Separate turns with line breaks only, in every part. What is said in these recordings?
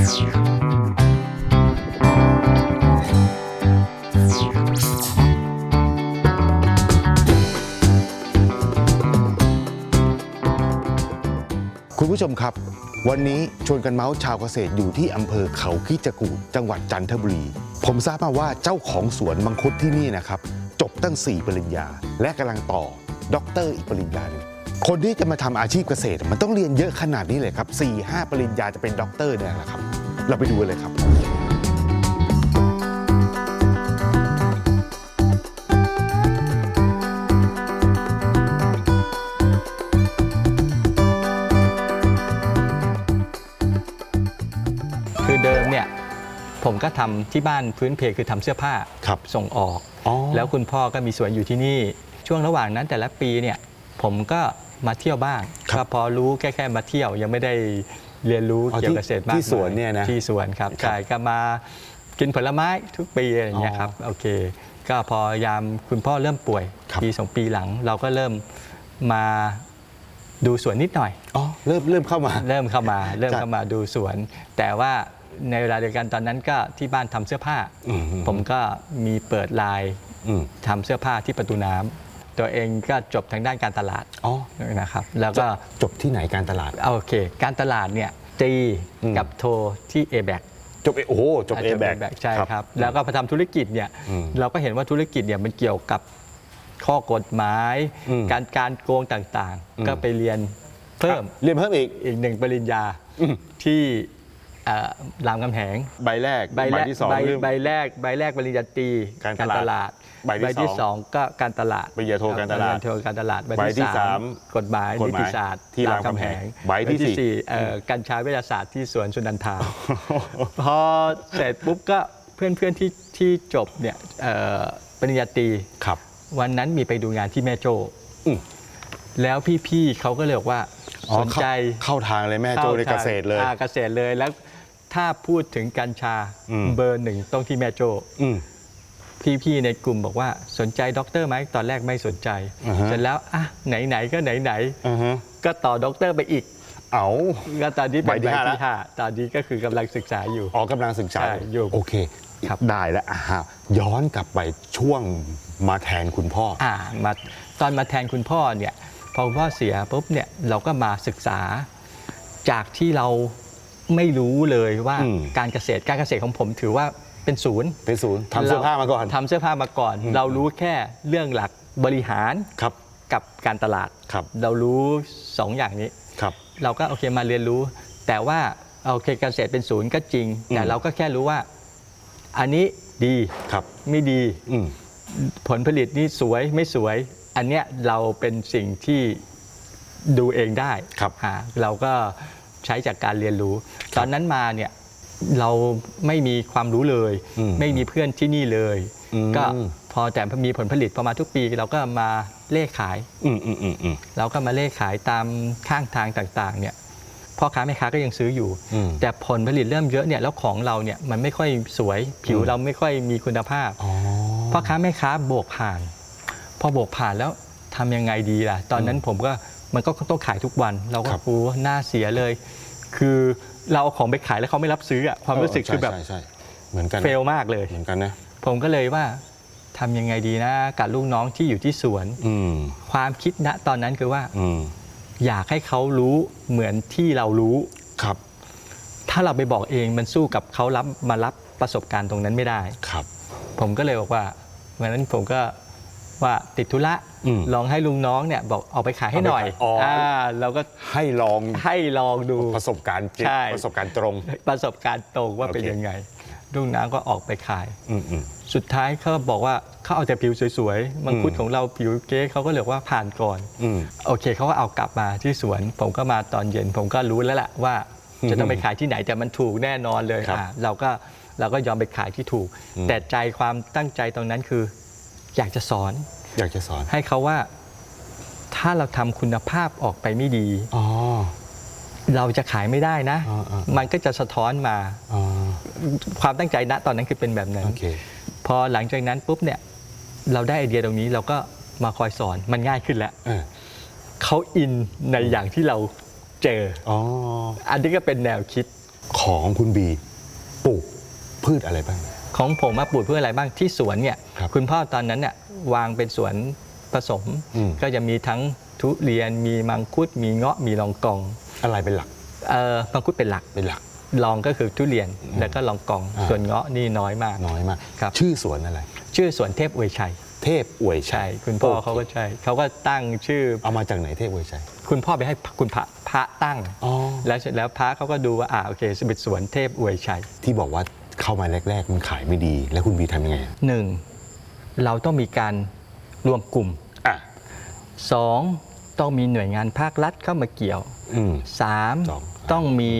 คุณผู้ชมครับ วันนี้ชวนกันเมาส์ชาวเกษตรอยู่ที่อำเภอเขาคิจกูฏจังหวัดจันทบุรี ผมทราบมาว่าเจ้าของสวนมังคุดที่นี่นะครับ จบตั้ง 4 ปริญญา และกำลังต่อด็อกเตอร์อีกปริญญาหนึ่ง คนที่จะมาทำอาชีพเกษตร มันต้องเรียนเยอะขนาดนี้เลยครับ 4 5 ปริญญาจะเป็นด็อกเตอร์เนี่ยนะครับ เราไปดูกันเลยครับ
คือเดิมเนี่ยผมก็ทำที่บ้านพื้นเพคือทำเสื้อผ้า
ครับ
ส่งออก
อ๋อ
แล้วคุณพ่อก็มีสวนอยู่ที่นี่ ช่วงระหว่างนั้นแต่ละปีเนี่ยผมก็ มาเที่ยวบ้าง
ครับ
ก็พอรู้แค่แค่มาเที่ยวยังไม่ได้เรียนรู้
อ๋อ
เกี่ยวกับเกษตรมาก
ที่
มาย
สวนเนี่ยนะ
ที่สวนครับ
ครับ
ใช่ก็มากินผลไม้ทุกปีอะไรอย่างเงี้ยครับโอเค ก็พอยามคุณพ่อเริ่มป่วย
ครับ
ปีสองปีหลัง เราก็เริ่มมาดูสวนนิดหน่อย
อ๋อเริ่มเริ่มเข้ามา
เริ่มเข้ามาเริ่ม
ครับ
เข้ามาดูสวน แต่ว่าในเวลาเดียวกันตอนนั้นก็ที่บ้านทำเสื้อผ้า
อืม
ผมก็มีเปิดไลน์
อืม
ทำเสื้อผ้าที่ประตูน้ำ ตัวเองก็จบทางด้านการตลาด
อ๋อ
นะครับ แล้วก็
จบที่ไหนการตลาด
เอาโอเค การตลาดเนี่ยตี
อืม
กับโทรที่ a b a c
จบ A- โอ้โหจบเอแบก
ใช่ครับ แล้วก็พอทำธุรกิจเนี่ย
อืม
เราก็เห็นว่าธุรกิจเนี่ยมันเกี่ยวกับข้อกฎหมาย
อืม
การการโกงต่าง
อืม
ๆก็ไปเรียนเพิ่ม
เรียนเพิ่มอีก
อีกหนึ่งปริญญา
อืม
ที่เอ่อ รามคำแหง
ใบแรก
ใบแรก
ที่สอง
ใบ
เรื่อง
ใบแรกใบแรกปริญญาตรี
การตลาด
ด
ใบที่
ที่
สอง
สองก็การตลาด
ปริญญาโทการตลาด
ปญญโทการตลาด
ใบที่สาม
กฎหมาย
กฎ
นิ
หมาย
ติศาสตร์
ที่รามคำแหงใบที่สี่
สี่เอ่อกัญชาวิทยาศาสตร์ที่สวนชุนันทา พอเสร็จปุ๊บก็เพื่อนเพื่อนๆที่ที่จบเนี่ยเอ่อปริญญาตรี
ครับ
วันนั้นมีไปดูงานที่แม่โจ้
อืม
แล้วพี่ๆเขาก็เลยบอกว่า
อ๋อ
สนใจ
เข้าเข้าทางเลยแม่โจในเกษตรเลย
อ่าเกษตรเลยแล้ว ถ้าพูดถึงกัญชา
อืม
เบอร์หนึ่งต้องที่แม่โจ
อืม
พี่ๆในกลุ่มบอกว่าสนใจด็อกเตอร์ไหมตอนแรกไม่สนใจ
อ่าฮะ
เสร็จแล้วอะไหนๆก็ไหน
อือฮะ
ๆก็ต่อด็อกเตอร์ไปอีก
เอา
ก็ตอนนี้เป็น
ใบที่
ใบ
ห้า
ที่ห้าตอนนี้ก็คือกำลังศึกษาอยู่
ออกกำลังศึกษา
ใช่อยู่
โอเค
ครับ
ได้แล้วอะฮะย้อนกลับไปช่วงมาแทนคุณพ่อ
อ่ามาตอนมาแทนคุณพ่อเนี่ยพอคุณพ่อเสียปุ๊บเนี่ยเราก็มาศึกษา จากที่เรา ไม่รู้เลยว่า
อืม
การเกษตรการเกษตรของผมถือว่าเป็นศูนย์
เป็นศูนย์ทำเสื้อผ้ามาก่อน
ทำเสื้อผ้ามาก่อน
อืม
เรารู้แค่เรื่องหลักบริหาร
ครับ
กับการตลาด
ครับ
เรารู้สองอย่างนี้
ครับ
เราก็โอเคมาเรียนรู้ แต่ว่าโอเคการเกษตรเป็นศูนย์ก็จริง แต่
อืม
เราก็แค่รู้ว่า อันนี้ดี
ครับ
ไม่ดี
อืม
ผลผลิตนี่สวยไม่สวย อันเนี้ยเราเป็นสิ่งที่ดูเองได้
ครับ
อ่าเราก็ใช้จากการเรียนรู้ ตอนนั้นมาเนี่ยเราไม่มีความรู้เลย
อืม
ไม่มีเพื่อนที่นี่เลย
อืม
ก็พอแต่มีผลผลิตพอมาทุกปีเราก็มาเล่ขาย
อืมอืมอืมอืม
เราก็มาเล่ขายตามข้างทางต่างๆเนี่ยพ่อค้าแม่ค้าก็ยังซื้ออยู่
อืม
แต่ผลผลิตเริ่มเยอะเนี่ยแล้วของเราเนี่ยมันไม่ค่อยสวยผิว
อืม
เราไม่ค่อยมีคุณภาพ
อ๋อ
พ่อค้าแม่ค้าโบกผ่าน พอโบกผ่านแล้วทำยังไงดีล่ะ ตอนนั้นผมก็ มันก็ต้องขายทุกวัน เราก็
ครับ
โอ้หน้าเสียเลย คือเราเอาของไปขายแล้วเขาไม่รับซื้ออะความรู้สึก
เใช่
คือแบบ
ใช่ใช่เหมือนกัน
เฟลมากเลย
เหมือนกันนะ
ผมก็เลยว่าทำยังไงดีนะกับลูกน้องที่อยู่ที่สวน
อืม
ความคิดณตอนนั้นคือว่า
อืม
อยากให้เขารู้เหมือนที่เรารู้
ครับ
ถ้าเราไปบอกเองมันสู้กับเขารับมารับประสบการณ์ตรงนั้นไม่ได้
ครับ
ผมก็เลยบอกว่าวันนั้นผมก็ ว่าติดธุระ
อืม
ลองให้ลุงน้องเนี่ยบอกเอาไปขายให้หน่อย
เอาไปขายอ๋ออ่
เราก็
ให้ลอง
ให้ลองดู
ประสบการณ์จริง
ใช่
ประสบการณ์ตรง
ประสบการณ์ตรงว่า
โอเค
เป็นยังไงลุงน้องก็ออกไปขาย
อืมอืม
สุดท้ายเขาบอกว่าเขาเอาแต่ผิวสวยๆ มังคุด
อืม
ของเราผิวเก๊เขาก็เลยบอกว่าผ่านก่อน
อืม
โอเคเขาก็เอากลับมาที่สวน ผมก็มาตอนเย็น ผมก็รู้แล้วแหละว่า จะต้องไปขายที่ไหนแต่มันถูกแน่นอนเลย
ครับ
อะเราก็เราก็ยอมไปขายที่ถูก
อืม
แต่ใจความตั้งใจตรงนั้นคือ อยากจะสอน
อยากจะสอน
ให้เขาว่าถ้าเราทำคุณภาพออกไปไม่ดี
อ๋อ
เราจะขายไม่ได้นะ
อ่าอ่า
มันก็จะสะท้อนมา
อ๋อ
ความตั้งใจณตอนนั้นคือเป็นแบบนั้น
โอเค
พอหลังจากนั้นปุ๊บเนี่ยเราได้ไอเดียตรงนี้เราก็มาคอยสอนมันง่ายขึ้นแล้ว
เออ
เขาอินในอย่างที่เราเจอ
อ๋อ
อันนี้ก็เป็นแนวคิด
ของคุณบีปลูกพืชอะไรบ้าง
ของผมมาปลูกเพื่ออะไรบ้างที่สวนเนี่ย
ครับ
ณพ่อตอนนั้นเนี่ยวางเป็นสวนผสม
อืม
ก็จะมีทั้งทุเรียนมีมังคุด มีเงาะมีลองกอง
อะไรเป็นหลัก
เอ่อมังคุดเป็นหลัก
เป็นหลัก
ลองก็คือทุเรียนแล้วก็ลองกอง
อ่า
ส่วนเงาะนี่น้อยมาก
น้อยมาก
ครับ
ชื่อสวนอะไร
ชื่อสวนเทพอวยชัย
เทพอวยชั
ใช่
ย
คุณพ่อ
โเขา
ก็ใช่เขาก็ตั้งชื่อ
เอามาจากไหนเทพอวยชัย
คุณพ่อไปให้คุณพระพระตั้ง
อ๋อ
แล้วเสร็จแล้วพระเขาก็ดูว่าอ่าโอเคสเป็นสวนเทพอวยชัย
ที่บอกว่า เข้ามาแรก ๆ มันขายไม่ดี แล้วคุณบีทำยังไงอะ
หนึ่งเราต้องมีการรวมกลุ่ม
อะ
สองต้องมีหน่วยงานภาครัฐเข้ามาเกี่ยว
อืม
สาม
สอง
ต้องมี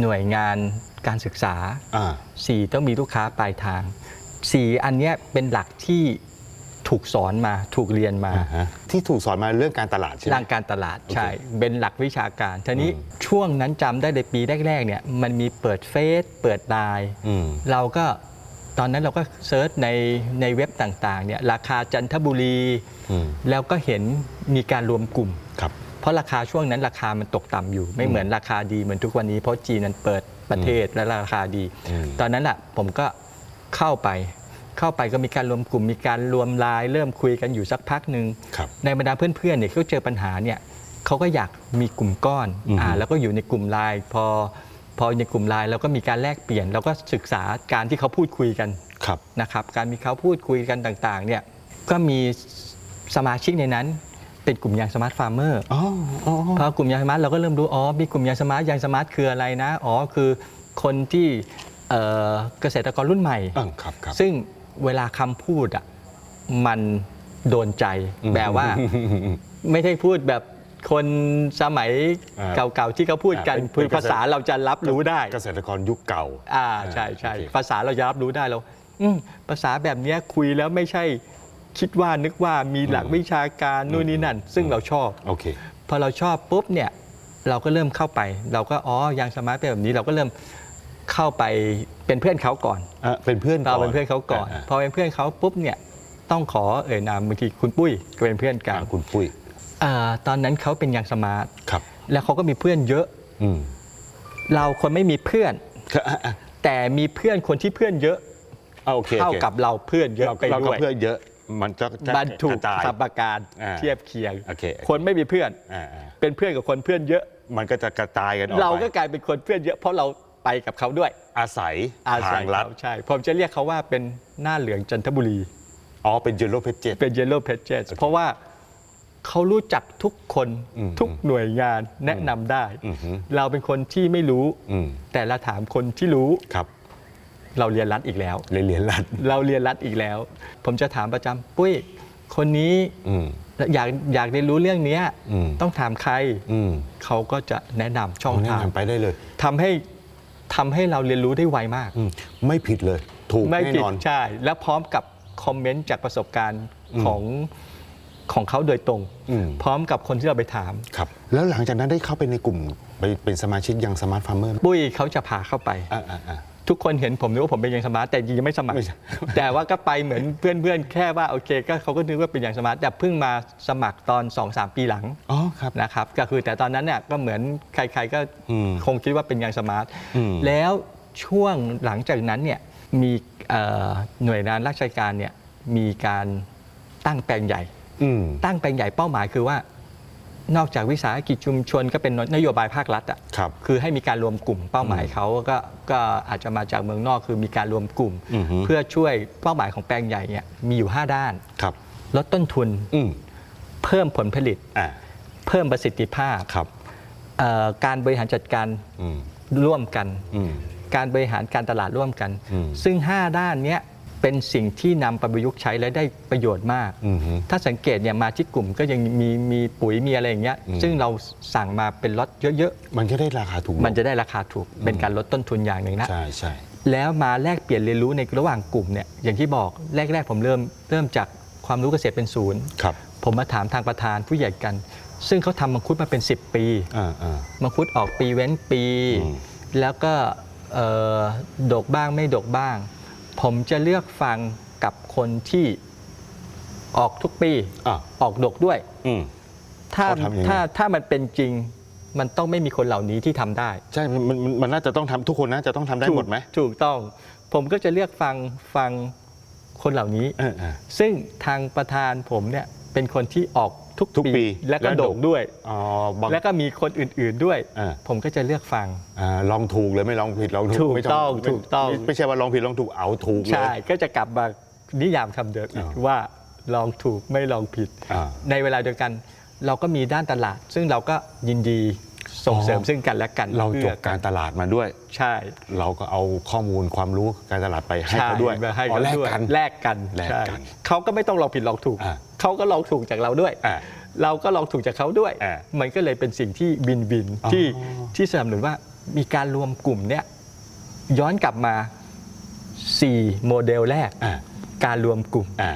หน่วยงานการศึกษา
อ่า
สี่ต้องมีลูกค้าปลายทางสี่อันเนี้ยเป็นหลักที่ ถูกสอนมาถูกเรียนมา
อ่าฮะที่ถูกสอนมาเรื่องการตลาดใช่ไหม
ร่างการตลาด
โอเค
ใช่ เป็นหลักวิชาการทีนี้
อืม
ช่วงนั้นจำได้ในปีแรกๆเนี่ยมันมีเปิดเฟซเปิดไลน์
อืม
เราก็ตอนนั้นเราก็เซิร์ชในในเว็บต่างๆเนี่ยราคาจันทบุรี
อืม
แล้วก็เห็นมีการรวมกลุ่ม
ครับ
เพราะราคาช่วงนั้นราคามันตกต่ำอยู่ ไม่เหมือนราคาดีเหมือนทุกวันนี้เพราะจีนนั้นเปิดประเทศและราคาดี
อืม
ตอนนั้นแหละผมก็เข้าไป เข้าไปก็มีการรวมกลุ่มมีการรวมไลน์เริ่มคุยกันอยู่สักพักหนึ่ง
ครับ
ในบรรดาเพื่อนๆเนี่ยเขาเจอปัญหาเนี่ยเขาก็อยากมีกลุ่มก้อน
อือฮึ
อ่าแล้วก็อยู่ในกลุ่มไลน์พอพอในกลุ่มไลน์เราก็มีการแลกเปลี่ยนเราก็ศึกษาการที่เขาพูดคุยกัน
ครับ
นะครับ การมีเขาพูดคุยกันต่างๆเนี่ยก็มีสมาชิกในนั้นเป็นกลุ่มยางสมาร์ทฟาร์มเมอร์
อ๋ออ๋อ
พอกลุ่มยางสมาร์ทเราก็เริ่มรู้อ๋อมีกลุ่มยางสมาร์ทยางสมาร์ทคืออะไรนะอ๋อคือคนที่เอ่อเกษตรกรรุ่นใหม่
อ่าครับครับ
ซึ่ง เวลาคำพูดอะมันโดนใจ
อืม
แบบว่า ไม่ได้พูดแบบคนสมัย
อ่า
เก่าๆที่เขาพูดกัน
อ่าเป็น
คือ
เป็น
ภาษาเราจะรับรู้ได้
เกษตรกรยุคเก่า
อ่าใช่ใช่
โอเค
ภาษาเราจะรับรู้ได้เราอืมภาษาแบบเนี้ยคุยแล้วไม่ใช่คิดว่านึกว่ามีหลักวิชาการนู่นนี่นั่น ซึ่งเราชอบ
โอเค
พอเราชอบปุ๊บเนี่ย เราก็เริ่มเข้าไป เราก็อ๋อยางสมาร์ทเป็นแบบนี้เราก็เริ่ม เข้าไปเป็นเพื่อนเขาก่อน
อะเป็นเพื่อนก่
เรา
อน
เป็นเพื่อนเขาก่อน
อ่า
พอเป็นเพื่อนเขาปุ๊บเนี่ยต้องขอเอ่ยนามบางทีคุณปุ้ยก็เป็นเพื่อนกั
อ่านคุณปุ้ย
อ่าตอนนั้นเขาเป็นยางสมาร์ท
ครับ
แล้วเขาก็มีเพื่อนเยอะ
อืม
เราคนไม่มีเพื่อน
ก็อะอะ
แต่มีเพื่อนคนที่เพื่อนเยอะ
อะโอเคโอ
เท่า
เค
กับเราเพื่อนเยอะ
เรา
ไป
เรา
ด้
ก็
วย
เพื่อนเยอะ มันจะจะ
มันถู
ก
ก
ระจาย
สัมประการ
อ่า
เทียบเคียง
โอเคโอเค
คนไม่มีเพื่อน
อ่าอ่า
เป็นเพื่อนกับคนเพื่อนเยอะ
มันก็จะกระจายกันออกไป
เราก็กลายเป็นคนเพื่อนเยอะเพราะเรา ไปกับเขาด้วย
อาศัย
อาศั
ทายงลัด
เขาใช่ ผมจะเรียกเขาว่าเป็นหน้าเหลืองจันทบุรี
อ๋อเป็นเยลโล่เพจเจ
เป็น Yellow Pages เพราะว่าเขารู้จักทุกคน
อืม
ทุกหน่วยงานแนะนำได้
อือหือ
เราเป็นคนที่ไม่รู้
อืม
แต่เราถามคนที่รู้
ครับ
เราเรียนรัดอีกแล้ว
เลยเหรียญลัด
เราเรียนรัดอีกแล้ว ผมจะถามประจำปุ้ยคนนี้
อืม
อยากอยากเรียนรู้เรื่องเนี้ย
อืม
ต้องถามใคร
อืม
เขาก็จะแนะนำช่อง
เอาแนะ
ทาง
นำไปได้เลย
ทำให้ ทำให้เราเรียนรู้ได้ไวมาก
อืมไม่ผิดเลย ถูก
ไม่
แน่
ผิด
นอน
ใช่ และพร้อมกับคอมเมนต์จากประสบการณ์
อืม
ของของเขาโดยตรง
อืม
พร้อมกับคนที่เราไปถาม
ครับ แล้วหลังจากนั้นได้เข้าไปในกลุ่มไปเป็นสมาชิกยังสมาร์ทฟาร์มเมอร์
ปุ้ยเขาจะพาเข้าไป
อ่าอ่าอ่า
ทุกคนเห็นผมนึกว่าผมเป็นยังสมาร์ทแต่จริงๆยังไม่สมัคร
ไม่ใช่
แต่ว่าก็ไปเหมือนเพื่อนๆ แค่ว่าโอเคก็เขาก็นึกว่าเป็นอย่างสมาร์ทแต่เพิ่งมาสมัครตอน 2-3 ปีหลัง
อ๋อครับ
นะครับก็คือแต่ตอนนั้นเนี่ยก็เหมือนใครๆก็
อืม
คงคิดว่าเป็นอย่างสมาร์ท
อืม
แล้วช่วงหลังจากนั้นเนี่ยมีเอ่อหน่วยงานราชการเนี่ยมีการตั้งแปลงใหญ่
อืม
ตั้งแปลงใหญ่เป้าหมายคือว่า นอกจากวิสาหกิจชุมชนก็เป็นนโยบายภาครัฐอะ
ครับ
คือให้มีการรวมกลุ่มเป้าหมายเขาก็ก็อาจจะมาจากเมืองนอกคือมีการรวมกลุ่ม
อือฮึ
เพื่อช่วยเป้าหมายของแปลงใหญ่เนี่ยมีอยู่ 5 ด้าน
ครับ
ลดต้นทุน
อืม
เพิ่มผลผลิต
อ่า
เพิ่มประสิทธิภาพ
ครับ
เอ่อการบริหารจัดการ
อืม
ร่วมกัน
อืม
การบริหารการตลาดร่วมกัน
อืม
ซึ่ง 5 ด้านเนี้ย เป็นสิ่งที่นำไปประยุกต์ใช้และได้ประโยชน์มาก
อืมฮึ
ถ้าสังเกตเนี่ยมาที่กลุ่มก็ยังมีมีปุ๋ยมีอะไรอย่างเงี้ย
อืม
ซึ่งเราสั่งมาเป็นล็อตเยอะ
มันก็ได้ราคาถูก
ๆมันจะได้ราคาถูกเป็นการลดต้นทุนอย่างหนึ่งนะ
ใช่ใช่
แล้วมาแลกเปลี่ยนเรียนรู้ในระหว่างกลุ่มเนี่ยอย่างที่บอกแรกๆผมเริ่มเริ่มจากความรู้เกษตรเป็นศูนย์
ครับ
ผมมาถามทางประธานผู้ใหญ่กัน ซึ่งเขาทำมังคุดมาเป็น 10 ปี
อ่าอ่า
มังคุดออกปีเว้นปี
อืม
แล้วก็เอ่อดกบ้างไม่ดกบ้าง ผมจะเลือกฟังกับคนที่ออกทุกปี
อ่า
ออกดกด้วย
อืม
ถ้า
เขาทำยังไง
ถ้าถ้ามันเป็นจริง มันต้องไม่มีคนเหล่านี้ที่ทำได้
ใช่มันมันมันน่าจะต้องทำทุกคนน่าจะต้องทำได้หมดไหม
ถูกต้อง ผมก็จะเลือกฟังฟังคนเหล่านี้
เออเออ
ซึ่งทางประธานผมเนี่ยเป็นคนที่ออก ทุก
ทุกปี
และก็
และโด่
โด่
ง
งด้วย
อ๋อบาง
แล้วก็มีคนอื่นๆด้วย
อ่า
ผมก็จะเลือกฟัง
อ่าลองถูกเลยไม่ลองผิดลองถูก
ถูก
ไม่
ต้อง
ไม่
ถูกต้อง
ไม่ไม่ใช่ว่าลองผิดลองถูกเอาถูกเลย
ใช่ก็จะกลับมานิยามคำเดิมอีก
อ่า
ว่าลองถูกไม่ลองผิด
อ่า
ในเวลาเดียวกัน เราก็มีด้านตลาด ซึ่งเราก็ยินดี ส่งเสริม
อ๋อ
ซึ่งกันและกัน
เราจ
พื่
บ
อ
การตลาดมาด้วย
ใช่
เราก็เอาข้อมูลความรู้การตลาดไปให้
ใช่
เขาด้วย
มาให้
อ๋อ
เขา
แลก
ด้วย
กัน
แลกกัน
แลก
ใช่
กัน
เขาก็ไม่ต้องลองผิดลองถูก
อ่า
เขาก็ลองถูกจากเราด้วย
อ่า
เราก็ลองถูกจากเขาด้วย
อ่า
มันก็เลยเป็นสิ่งที่บินบิน
อ๋อ
ที่ที่สนับสนุนว่ามีการรวมกลุ่มเนี่ยย้อนกลับมา 4 โมเดลแรก
อ่า
การรวมกลุ่ม
อ่า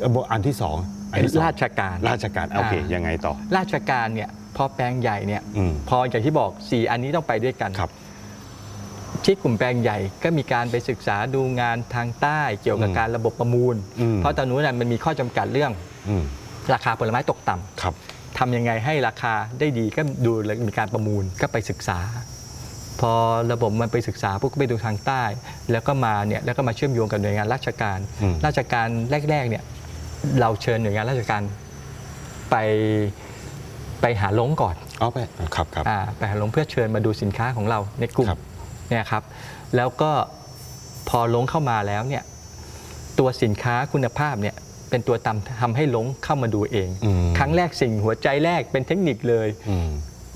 เอ่ออันที่สองอันที่สอง
ราชการ
ราชการโอเค
อ่ายั
ยังไงต่อ
ราชการเนี่ย พอแปลงใหญ่เนี่ย
อืม
พออย่างที่บอก 4 อันนี้ต้องไปด้วยกัน
ครับ
ที่กลุ่มแปลงใหญ่ก็มีการไปศึกษาดูงานทางใต้เกี่ยวกับ
อืม
การระบบประมูล
อืม
เพราะตอนนู้นนะมันมีข้อจำกัดเรื่อง
อืม
ราคาผลไม้ตกต่ำ
ครับ
ทำยังไงให้ราคาได้ดีก็ดูแล้วมีการประมูลก็ไปศึกษา พอระบบมันไปศึกษาพวกก็ไปดูทางใต้ แล้วก็มาเนี่ยแล้วก็มาเชื่อมโยงกับหน่วยงานราชการ
อืม
ราชการแรกๆเนี่ยเราเชิญหน่วยงานราชการไป ไปหาลงก่อน
เอาไปครับครับ
อ่าไปหาลงเพื่อเชิญมาดูสินค้าของเราในกลุ่ม
ครับ
เนี่ยครับ แล้วก็พอลงเข้ามาแล้วเนี่ยตัวสินค้าคุณภาพเนี่ยเป็นตัวตำทำให้ลงเข้ามาดูเอง
อืม
ครั้งแรกสิ่งหัวใจแรกเป็นเทคนิคเลย
อืม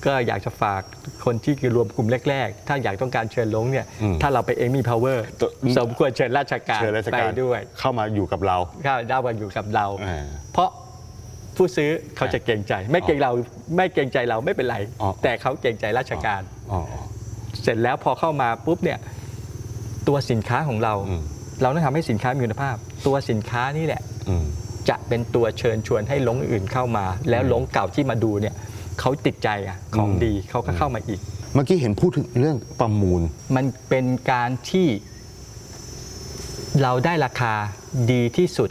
ก็อยากจะฝากคนที่รวมกลุ่มแรก ๆ ถ้าอยากต้องการเชิญลงเนี่ย
อืม
ถ้าเราไปเองมี power
ตัว
สมควรเชิญราชการ
เชิญราช
ไป
การ
ด้วย
เข้ามาอยู่กับเรา
ก็ได้มาอยู่กับเรา
อ่า
เพราะ ผู้ซื้อเขาจะเกรงใจ ไม่เกรงเราไม่เกรงใจเราไม่เป็นไร
อ๋อ
แต่เขาเกรงใจราชการ
อ๋ออ๋อ
เสร็จแล้วพอเข้ามาปุ๊บเนี่ยตัวสินค้าของเรา
อืม
เราต้องทำให้สินค้ามีคุณภาพ ตัวสินค้านี่แหละ
อืม
จะเป็นตัวเชิญชวนให้ลงอื่นเข้ามา แล้วลงเก่าที่มาดูเนี่ยเขาติดใจอะของ
อืม
ดีเขาก็เข้ามาอีก
เมื่อกี้เห็นพูดถึงเรื่องประมูล
มันเป็นการที่เราได้ราคาดีที่สุด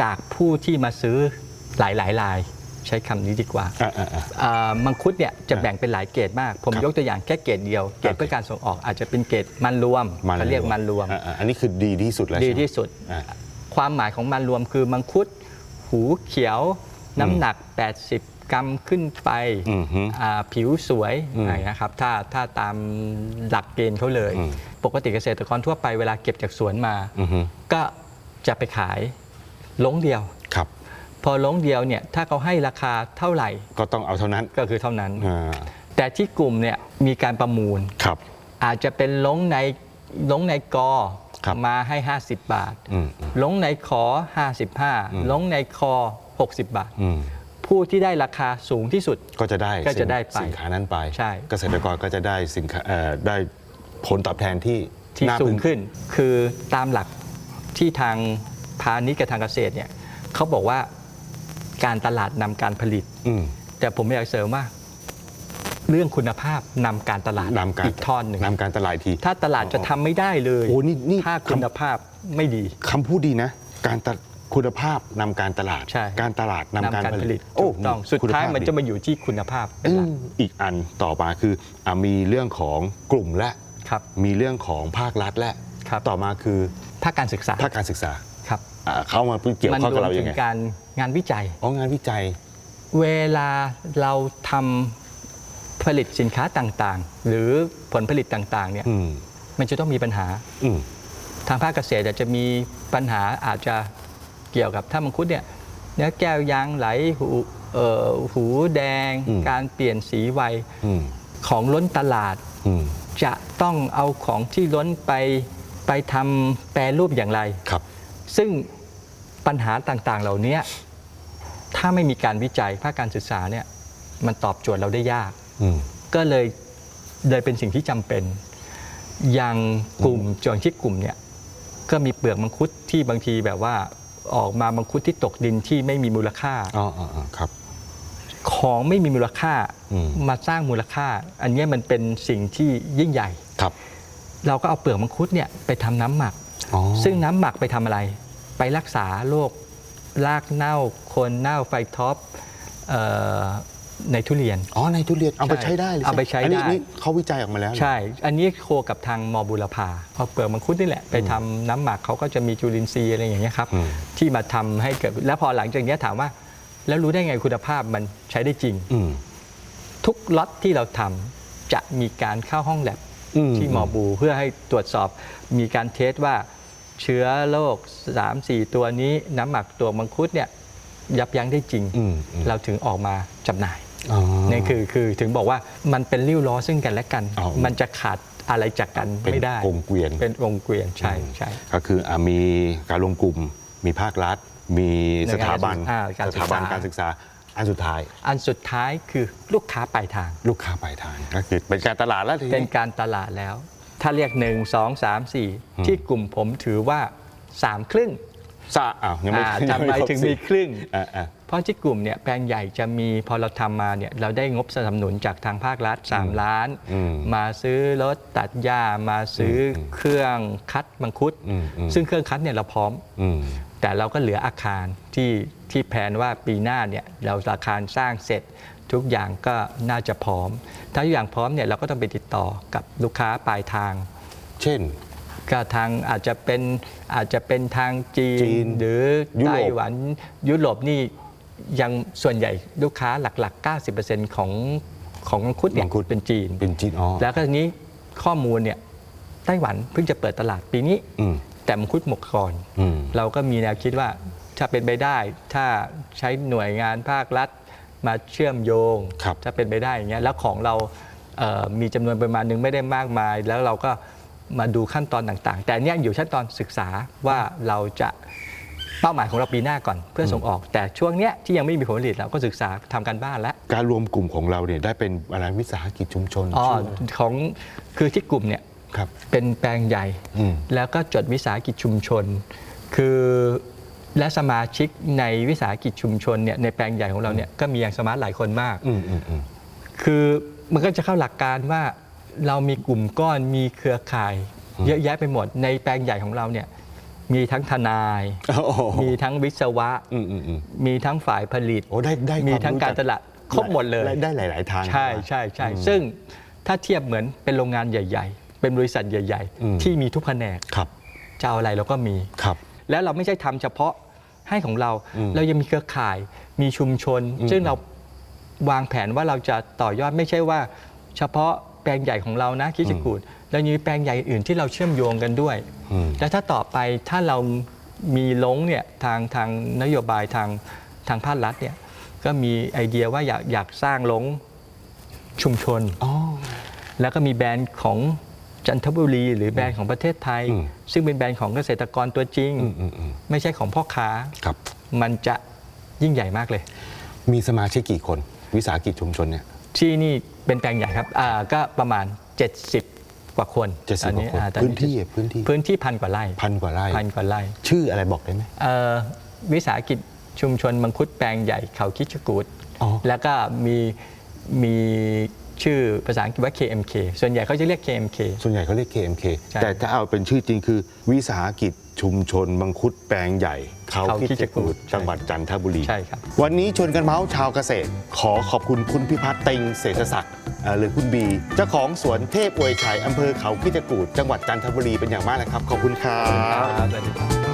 จากผู้ที่มาซื้อ หลายๆรายใช้คำนี้ดีกว่า
อ่าอ่าอ่า
อ่ามังคุดเนี่ยจะแบ่งเป็นหลายเกรดมาก ผม
ครับ
ยกตัวอย่างแค่เกรดเดียว เกรด
โอเค
เพื่อการส่งออกอาจจะเป็นเกรดมันรวม
มัน
เขาเรียกมันรวม
อ่าอ่าอันนี้คือดีที่สุดแล้ว
ดี
ใช่ไหม
ที่สุด
อ่า
ความหมายของมันรวมคือมังคุด หูเขียว น้ำหนัก 80 กรัมขึ้นไป
อือฮึ
อ่าผิวสวย
อืม
อะไรนะครับ ถ้าถ้าตามหลักเกณฑ์เขาเลย
อืม
ปกติเกษตรกรทั่วไปเวลาเก็บจากสวนมา
อือฮึ
ก็จะไปขายลงเดียว
ครับ
พอลงเดียวเนี่ยถ้าเขาให้ราคาเท่าไหร่
ก็ต้องเอาเท่านั้น
ก็คือเท่านั้น
อ่า
แต่ที่กลุ่มเนี่ยมีการประมูล
ครับ
อาจจะเป็นลงในลงในกอ
ครับ
มาให้ 50 บาท
อืมอืม
ลงในขอ
อืม
55 ลงในคอ 60 บาท
อืม
ผู้ที่ได้ราคาสูงที่สุด
ก็จะได้
ก็จะได้ไป
สินค้านั้นไป
ใช่
เกษตรกรก็จะได้สินค้าเอ่อได้ผลตอบแทนที่
ที่
น่า
สู
พึ
งขึ้น คือตามหลักที่ทางพาณิชย์กับทางเกษตรเนี่ยเขาบอกว่า การตลาดนำการผลิต
อืม
แต่ผมอยากเสริมว่า เรื่องคุณภาพนำการตลาด
นำการ
อีกท่อนหนึ่ง
นำการตลาดที
ถ้าตลาดจะทำไม่ได้เลย
โอ้นี่นี่
ถ้าคุณภาพไม่ดี
คำพูดดีนะ การตะคุณภาพนำการตลาด
ใช่
การตลาดนำการผลิต
ถูกต้องสุด
คุณ
ท้าย
ภพ
มันจะมาอยู่ที่คุณภาพเป็น
อื
หลัก
มอีกอันต่อมาคืออะมีเรื่องของกลุ่มและ
ครับ
มีเรื่องของภาครัฐและ
ครับ
ต่อมาคือ
ภาคการศึกษา
ภาคการศึกษา
ครับ
อะเข้ามาเกี่ยว
มัน
ข้อง
ร
กับ
วม
เรา
ถึ
ยัง
ง
ไง
การงานวิจัย
อ๋องานวิจัย
เวลาเราทำผลิตสินค้าต่างๆ หรือผลผลิตต่างๆเนี่ย
อืม
มันจะต้องมีปัญหา
อืม
ทางภาคเกษตรอาจจะมีปัญหาอาจจะเกี่ยวกับถ้ามังคุดเนี่ยเนื้อแก้วยางไหลหูเอ่อหูแดง
อืม
การเปลี่ยนสีไว
อืม
ของล้นตลาด
อืม
จะต้องเอาของที่ล้นไปไปทำแปรรูปอย่างไร
ครับ
ซึ่งปัญหาต่างๆ เหล่านี้ถ้าไม่มีการวิจัยภาคการศึกษาเนี่ยมันตอบโจทย์เราได้ยาก
อืม
ก็เลยเลยเป็นสิ่งที่จำเป็น อย่างกลุ่มจวงที่กลุ่มเนี่ยก็มีเปลือกมังคุดที่บางทีแบบว่าออกมามังคุดที่ตกดินที่ไม่มีมูลค่า
อ๋ออ๋ออ๋อครับ
ของไม่มีมูลค่า
อืม
มาสร้างมูลค่า อันเนี้ยมันเป็นสิ่งที่ยิ่งใหญ่
ครับ
เราก็เอาเปลือกมังคุดเนี่ยไปทำน้ำหมัก
อ๋อ
ซึ่งน้ำหมักไปทำอะไร ไปรักษาโรครากเน่าโคนเน่าไฟท็อปเอ่อในทุเรียน
อ๋อ ในทุเรียน เอาไป
ใช่
ใช้ได้เลย
เอาไปใช้
อันนี้
ได้
นี่เขาวิจัยออกมาแล้วนะ
ใช่ อันนี้โคกับทางมอบุรพาเอาเปลือกมังคุดนี่แหละ ไปทำน้ำหมักเขาก็จะมีจุลินทรีย์อะไรอย่างเงี้ยครับ
อืม
ที่มาทำให้เกิด แล้วพอหลังจากเนี้ยถามว่า แล้วรู้ได้ไงคุณภาพมันใช้ได้จริง
อืม
ทุกล็อตที่เราทำจะมีการเข้าห้องแลบ
อืม
ที่หมอบูเพื่อให้ตรวจสอบมีการเทสว่าเชื้อโรค3 4 ตัวนี้น้ำหมักตัวมังคุดเนี่ยยับยั้งได้จริง
อืมอืม
เราถึงออกมาจำหน่าย
อ๋อ
นี่คือคือถึงบอกว่ามันเป็นริ้วล้อซึ่งกันและกัน
อ๋อ
มันจะขาดอะไรจากกัน
เป็น
ไม่ได้
วงเกวียน
เป็นวงเกวียนใช่ใช่
ก็คืออะมีการรวมกลุ่ม มีภาครัฐ มีสถาบัน
อ่าการศึ
ส
กษา
ถาบันการศึกษา อันสุดท้าย
อันสุดท้ายคือลูกค้าปลายทาง
ลูกค้าปลายทางก็คือเป็นการตลาดแล้วที
เป็น
นี้
การตลาดแล้ว ถ้าเรียก 1 2 3 4 ที่กลุ่มผมถือว่า 3 ครึ่ง
ซาอ้าวยังไม่
อ่า
ยัง
ทำไม
ครบ
ถึง
สิ
มีครึ่ง
อ่าอ่า
เพราะที่กลุ่มเนี่ยแปลงใหญ่จะมีพอเราทำมาเนี่ยเราได้งบสนับสนุนจากทางภาครัฐ 3 ล้าน
อืม
มาซื้อรถตัดหญ้ามาซื้ออเครื่องคัดมังคุด
อืมอืม
ซึ่งเครื่องคัดเนี่ยเราพร้อม
อืม
แต่เราก็เหลืออาคารที่ที่แผนว่าปีหน้าเนี่ยเราอาคารสร้างเสร็จทุกอย่างก็น่าจะพร้อม ถ้าทุกอย่างพร้อมเนี่ยเราก็ต้องไปติดต่อกับลูกค้าปลายทาง
เช่น
ก็ทางอาจจะเป็นอาจจะเป็นทางจี
จีน
หรือ
ยุโรป
ไต้หวันยุโรปนี่ยังส่วนใหญ่ลูกค้าหลัก ๆ 90%ของของมังคุดเนี่ยเป็นจีน
เป็นจีนอ๋อ
แล้วก็ทีนี้ข้อมูลเนี่ยไต้หวันเพิ่งจะเปิดตลาดปีนี้
อืม
แต่มังคุดหมกก่อน
อืม
เราก็มีแนวคิดว่าถ้าเป็นไปได้ ถ้าใช้หน่วยงานภาครัฐมาเชื่อมโยง
ครับ
ถ้าเป็นไปได้อย่างเงี้ยแล้วของเราเอ่อมีจำนวนประมาณหนึ่งไม่ได้มากมาย แล้วเราก็มาดูขั้นตอนต่าง ๆ แต่อันเนี้ยอยู่ขั้นตอนศึกษาว่าเราจะเป้าหมายของเราปีหน้าก่อนเพื่อส่งออก แต่ช่วงเนี้ยที่ยังไม่มีผลผลิตเราก็ศึกษาทำการบ้านแล้ว
การรวมกลุ่มของเราเนี่ยได้เป็นอะไรวิสาหกิจชุมชน
อ๋อ
ชื่ออะไร
ของคือที่กลุ่มเนี่ย
ครับ
เป็นแปลงใหญ่
อืม
แล้วก็จดวิสาหกิจชุมชน คือและสมาชิกในวิสาหกิจชุมชนเนี่ยในแปลงใหญ่ของเราเนี่ยก็มีอย่างสมาร์ทหลายคนมาก
อืมอืมอืม
คือมันก็จะเข้าหลักการว่าเรามีกลุ่มก้อนมีเครือข่าย เยอะแยะไปหมด ในแปลงใหญ่ของเราเนี่ยมีทั้งทนาย
โอ้โห
มีทั้งวิศวะ
อืมอืมอืม
มีทั้งฝ่ายผลิต
โอ้ได้ได้
มี
คว
ทั้ง
รู้
การ
จ
ตลาดครบหมดเลย
ได้หลาย ๆ ทาง
ใช่ใช่ใช่ซึ่งถ้าเทียบเหมือนเป็นโรงงานใหญ่ ๆ เป็นบริษัทใหญ่
อืม
ๆ ที่มีทุกแผนก
ครับ
จะเอาอะไรเราก็มี
ครับ
แล้วเราไม่ใช่ทำเฉพาะให้ของเรา
อืม
เรายังมีเครือข่ายมีชุมชน
อืม
ซึ่งเราวางแผนว่าเราจะต่อยอดไม่ใช่ว่า เฉพาะแปลงใหญ่ของเรานะคิดจะกูดเรายังมีแปลงใหญ่อื่นที่เราเชื่อมโยงกันด้วย
อืม
แล้วถ้าต่อไปถ้าเรามีลงเนี่ยทางทางนโยบายทางทางภาครัฐเนี่ยก็มีไอเดียว่าอยากอยากสร้างลงชุมชน
อ๋อ
แล้วก็มีแบรนด์ของ จันทบุรี หรือแบรนด์ของประเทศไทย
อืม
ซึ่งเป็นแบรนด์ของเกษตรกรตัวจริง
อืมอืมอืม
ไม่ใช่ของพ่อค้า
ครับ
มันจะยิ่งใหญ่มากเลย
มีสมาชิกกี่คน วิสาหกิจชุมชนเนี่ย
ที่นี่เป็นแปลงใหญ่ครับอ่าก็ประมาณ 70 กว่าคน
เจ็ดสิบ
ตอน
กว่า
นี้
คน
อ่าตอน
พื้น
นี้
ที่อะพื้นที่
พื้นที่พันกว่าไร่
พันกว่าไร่
พันกว่าไร่
ชื่ออะไรบอกได้ไหม
เอ่อวิสาหกิจชุมชนมังคุดแปลงใหญ่เขาคิดจกูด
อ๋อ
แล้วก็มีมี ชื่อภาษาอังกฤษว่า KMK ส่วนใหญ่เขาจะเรียก KMK
ส่วนใหญ่เขาเรียก KMK
ใช่
แต่ถ้าเอาเป็นชื่อจริงคือ วิสาหกิจชุมชนมังคุดแปลงใหญ่ เขา
เขา
คิด
คิด
จะ
จะกู
กูด
ด
จังหวัดจันทบุรี
ใช่ครับ
วันนี้ชวนกันเมาส์ชาวเกษตร ขอขอบคุณคุณพิพัฒน์เต็งเศรษฐศักดิ์เอ่อหรือคุณบี เจ้าของสวนเทพอวยชัยอำเภอเขาคิดจกูดจังหวัดจันทบุรีเป็นอย่างมากนะครับ ขอบคุณครับ
สวัสดีครับ